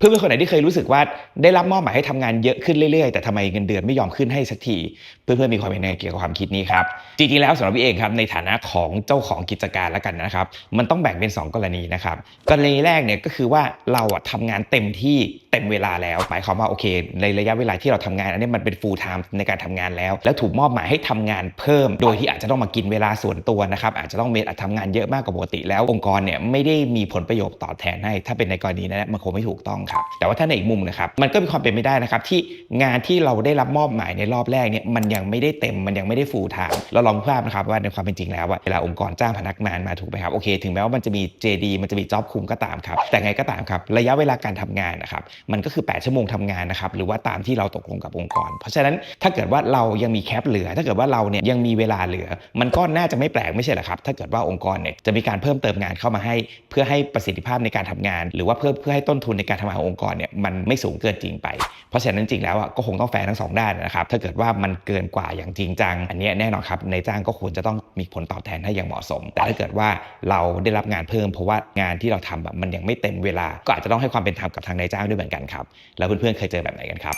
เพื่อนๆคนไหนที่เคยรู้สึกว่าได้รับมอบหมายให้ทำงานเยอะขึ้นเรื่อยๆ แต่ทำไมเงินเดือนไม่ยอมขึ้นให้สักที เพื่อนๆมีความเห็นไงเกี่ยวกับความคิดนี้ครับ จริงๆแล้วสำหรับพี่เองครับในฐานะของเจ้าของกิจการแล้วกันนะครับ มันต้องแบ่งเป็น 2 กรณีนะครับ กรณีแรกเนี่ยก็คือว่าเราอะทำงานเต็มที่ มเวลาแล้ว หมายความว่าโอเค ในระยะเวลาที่เราทำงาน อันนี้มันเป็น full time ในการทำงานแล้ว แล้วถูกมอบหมายให้ทำงานเพิ่ม โดยที่อาจจะต้องมากินเวลาส่วนตัวนะครับอาจจะต้องเมอาจทำงานเยอะมากกว่าปกติแล้วองค์กรเนี่ยไม่ได้มีผลประโยชน์ตอบแทนให้ถ้าเป็นในกรณีนั้นมันคงไม่ถูกต้องครับแต่ว่าถ้าในอีกมุมนะครับมันก็มีความเป็นไปได้นะครับที่งานที่เราได้รับมอบหมายในรอบแรกเนี่ยมันยังไม่ได้เต็มมันยังไม่ได้ full time เราลองภาพนะครับว่าในความเป็นจริงแล้วเวลาองค์กรจ้างพนักงานมาถูกไหมครับโอเค ถึงแม้ว่ามันจะมี JD มันจะมี job คุมก็ตามครับแต่ไงก็ตามครับระยะเวลาการทำงานนะครับมันก็คือ 8 ชั่วโมงทำงานนะครับหรือว่าตามที่เราตกลงกับองค์กร เพราะฉะนั้นถ้าเกิดว่าเรายังมีแคปเหลือ ถ้าเกิดว่าเราเนี่ยยังมีเวลาเหลือ มันก็น่าจะไม่แปลกไม่ใช่หรอครับ ถ้าเกิดว่าองค์กรเนี่ยจะมีการเพิ่มเติมงานเข้ามาให้ เพื่อให้ประสิทธิภาพในการทำงาน หรือว่าเพื่อเพื่อให้ต้นทุนในการทำงานขององค์กรเนี่ยมันไม่สูงเกินจริงไป เพราะฉะนั้นจริงแล้วอะก็คงต้องแฟร์ทั้งสองด้านนะครับถ้าเกิดว่ามันเกินกว่าอย่างจริงจังอันนี้แน่นอนครับในายจ้างก็ควรจะต้องมีผลตอบแทนให้อย่างเหมาะสม แต่ถ้าเกิดว่าเราได้รับงานเพิ่ม เพราะว่างานที่เราทำแบบมันยังไม่เต็มเวลา ก็อาจจะต้องให้ความเป็นธรรมกับทางนายจ้างด้วยเหมือนกันครับ แล้วเพื่อนๆเคยเจอแบบไหนกันครับ